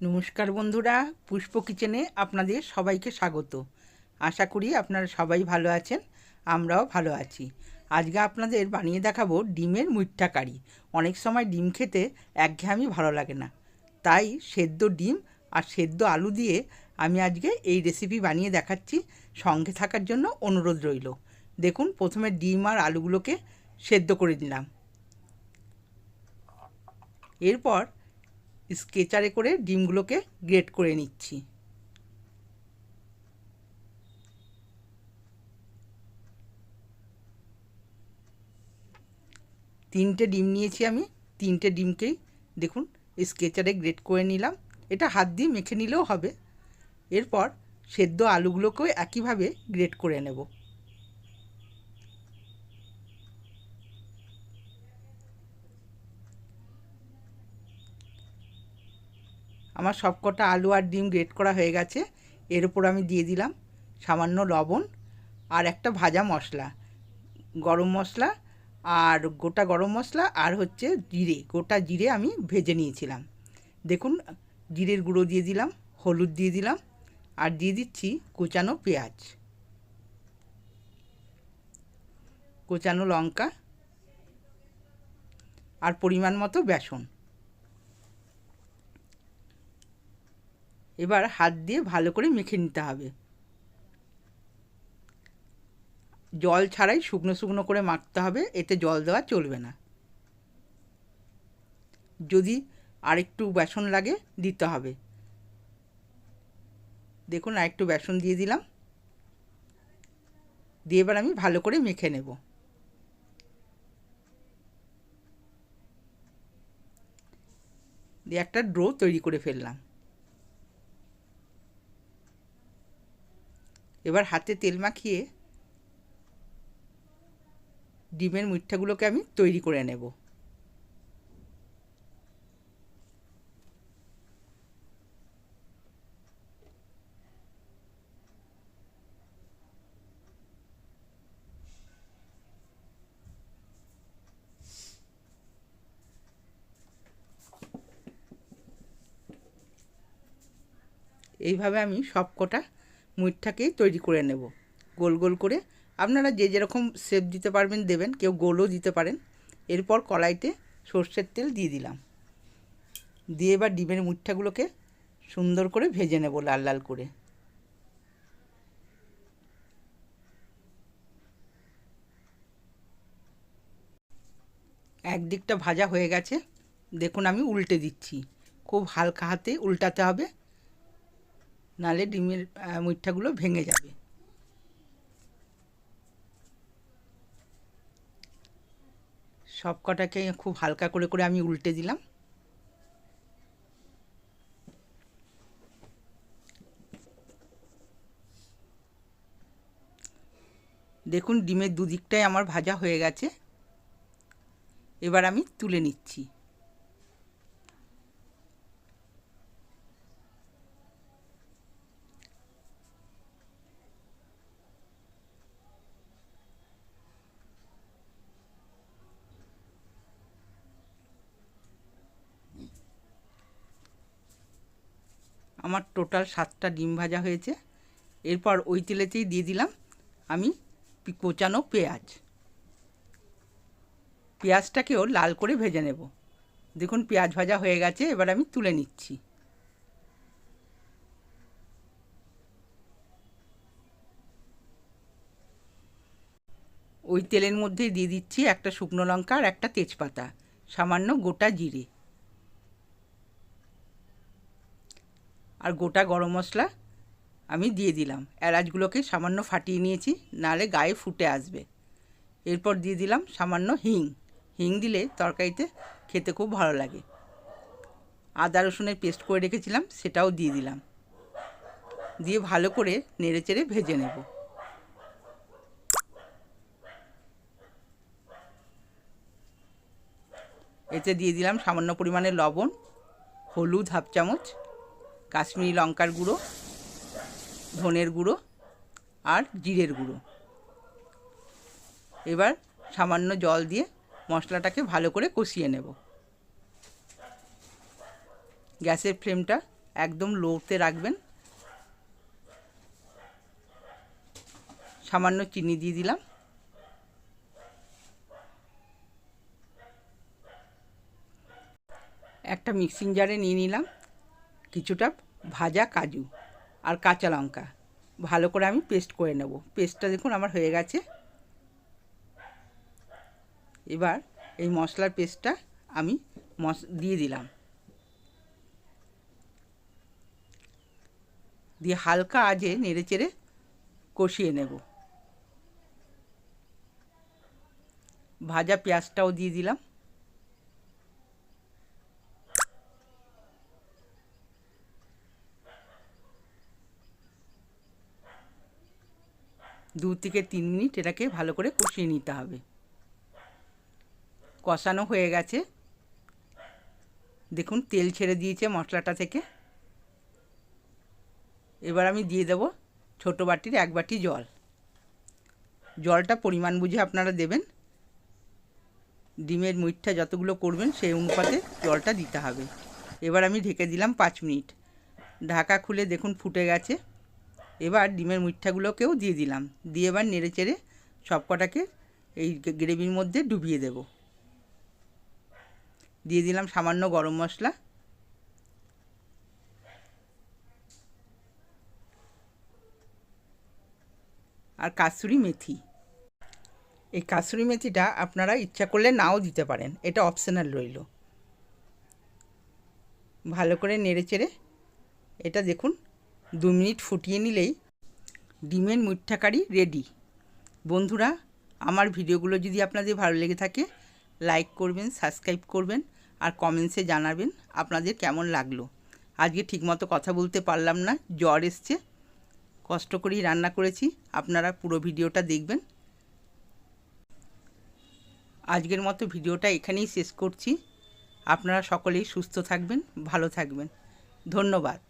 নমস্কার বন্ধুরা, পুষ্প কিচেনে আপনাদের সবাইকে স্বাগত। আশা করি আপনারা সবাই ভালো আছেন, আমরাও ভালো আছি। আজকে আপনাদের বানিয়ে দেখাবো ডিমের মুইঠা কারি। অনেক সময় ডিম খেতে একঘেয়েমি ভালো লাগে না। তাই সেদ্ধ ডিম আর সেদ্ধ আলু দিয়ে আমি আজকে এই রেসিপি বানিয়ে দেখাচ্ছি। সঙ্গে থাকার জন্য অনুরোধ রইল। দেখুন, প্রথমে ডিম আর আলুগুলোকে সেদ্ধ করে দিলাম এরপর স্কেচারে করে ডিমগুলোকে গ্রেট করে নিচ্ছি। তিনটে ডিম নিয়েছি আমি, তিনটে ডিমকেই দেখুন স্কেচারে গ্রেট করে নিলাম। এটা হাত দিয়ে মেখে নিলেও হবে। এরপর সেদ্ধ আলুগুলোকেও একইভাবে গ্রেট করে নেব। আমার সবকটা আলু আর ডিম গ্রেট করা হয়ে গেছে। এর উপর আমি দিয়ে দিলাম সামান্য লবণ আর একটা ভাজা মশলা। গরম মশলা আর গোটা গরম মশলা আর হচ্ছে জিরে। গোটা জিরে আমি ভেজে নিয়েছিলাম। দেখুন, জিরের গুঁড়ো দিয়ে দিলাম, হলুদ দিয়ে দিলাম আর দিয়ে দিচ্ছি কুচানো পেঁয়াজ। কোচানো লঙ্কা আর পরিমাণ মতো বেসন। এবার হাত দিয়ে ভালো করে মেখে নিতে হবে। জল ছাড়াই শুকনো শুকনো করে মাখতে হবে, এতে জল দেওয়া চলবে না। যদি আরেকটু বেসন লাগে, দিতে হবে। দেখুন, আরেকটু বেসন দিয়ে দিলাম। দিয়ে এবার আমি ভালো করে মেখে নেব। দিয়ে একটা ড্রো তৈরি করে ফেললাম। এবার হাতে তেল মাখিয়ে ডিমের মুঠাগুলোকে আমি তৈরি করে নেব। এইভাবে আমি সব মুইঠাকেই তৈরি করে নেব। গোল গোল করে। আপনারা যে যেরকম শেপ দিতে পারবেন দেবেন, কেউ গোলও দিতে পারেন। এরপর কড়াইতে সর্ষের তেল দিয়ে দিলাম। দিয়ে এবার ডিমের মুঠাগুলোকে সুন্দর করে ভেজে নেব লাল লাল করে। একদিকটা ভাজা হয়ে গেছে। দেখুন আমি উল্টে দিচ্ছি। খুব হালকা হাতে উল্টাতে হবে। নালে ডিমের মুঠাগুলো ভেঙে যাবে। সব কটাকে খুব হালকা করে করে আমি উল্টে দিলাম। দেখুন, ডিমের দুদিকটাই আমার ভাজা হয়ে গেছে। এবার আমি তুলে নিচ্ছি। আমার টোটাল সাতটা ডিম ভাজা হয়েছে। এরপর ওই তেলেতেই দিয়ে দিলাম আমি কোচানো পেঁয়াজ। পেঁয়াজটাকেও লাল করে ভেজে নেব। দেখুন পেঁয়াজ ভাজা হয়ে গেছে, এবার আমি তুলে নিচ্ছি। ওই তেলের মধ্যেই দিয়ে দিচ্ছি একটা শুকনো লঙ্কা আর একটা তেজপাতা, সামান্য গোটা জিরে। আর গোটা গরম মশলা আমি দিয়ে দিলাম। এলাচগুলোকে সামান্য ফাটিয়ে নিয়েছি, নাহলে গায়ে ফুটে আসবে। এরপর দিয়ে দিলাম সামান্য হিং। হিং দিলে তরকারিতে খেতে খুব ভালো লাগে। আদা রসুনের পেস্ট করে রেখেছিলাম, সেটাও দিয়ে দিলাম। দিয়ে ভালো করে নেড়ে চেড়ে ভেজে নেব। এতে দিয়ে দিলাম সামান্য পরিমাণে লবণ, হলুদ হাফ চামচ কাশ্মীরি লঙ্কার গুঁড়ো, ধনের গুঁড়ো আর জিরের গুঁড়ো। এবার সামান্য জল দিয়ে মশলাটাকে ভালো করে কষিয়ে নেব। গ্যাসের ফ্লেমটা একদম লোতে রাখবেন। সামান্য চিনি দিয়ে দিলাম। একটা মিক্সিং জারে নিয়ে নিলাম। কিছুটা ভাজা কাজু আর কাঁচা লঙ্কা। ভালো করে আমি পেস্ট করে নেব। পেস্টটা দেখুন আমার হয়ে গেছে। এবার এই মশলার পেস্টটা আমি মশ দিয়ে দিলাম। দিয়ে হালকা আজে নেড়ে চেড়ে কষিয়ে নেব। ভাজা পেঁয়াজটাও দিয়ে দিলাম। দু থেকে তিন মিনিট এটাকে ভালো করে কষিয়ে নিতে হবে। কষানো হয়ে গেছে। দেখুন, তেল ছেড়ে দিয়েছে মশলাটা থেকে। এবার আমি দিয়ে দেব ছোটো বাটির এক বাটি জল। জলটা পরিমাণ বুঝে আপনারা দেবেন। ডিমের মুইঠটা যতগুলো করবেন সেই অনুপাতে জলটা দিতে হবে। এবার আমি ঢেকে দিলাম পাঁচ মিনিট। ঢাকা খুলে দেখুন ফুটে গেছে। এবার ডিমের মুইঠাগুলোকেও দিয়ে দিলাম। দিয়ে এবার নেড়ে চেড়ে সব কটাকে এই গ্রেভির মধ্যে ডুবিয়ে দেব। দিয়ে দিলাম সামান্য গরম মশলা। আর কাসুরি মেথি। এই কাসুরি মেথিটা আপনারা ইচ্ছা করলে নাও দিতে পারেন। এটা অপশনাল রইল। ভালো করে নেড়ে চেড়ে এটা দেখুন দু মিনিট ফুটিয়ে নিলেই ডিমের মুঠা কারি রেডি বন্ধুরা, আমার ভিডিওগুলো যদি আপনাদের ভালো লেগে থাকে লাইক করবেন সাবস্ক্রাইব করবেন আর কমেন্টসে জানাবেন আপনাদের কেমন লাগল। আজকে ঠিকমতো কথা বলতে পারলাম না, জ্বর এসছে, কষ্ট করেই রান্না করেছি, আপনারা পুরো ভিডিওটা দেখবেন। আজকের মতো ভিডিওটা এখানেই শেষ করছি। আপনারা সকলেই সুস্থ থাকবেন, ভালো থাকবেন। ধন্যবাদ।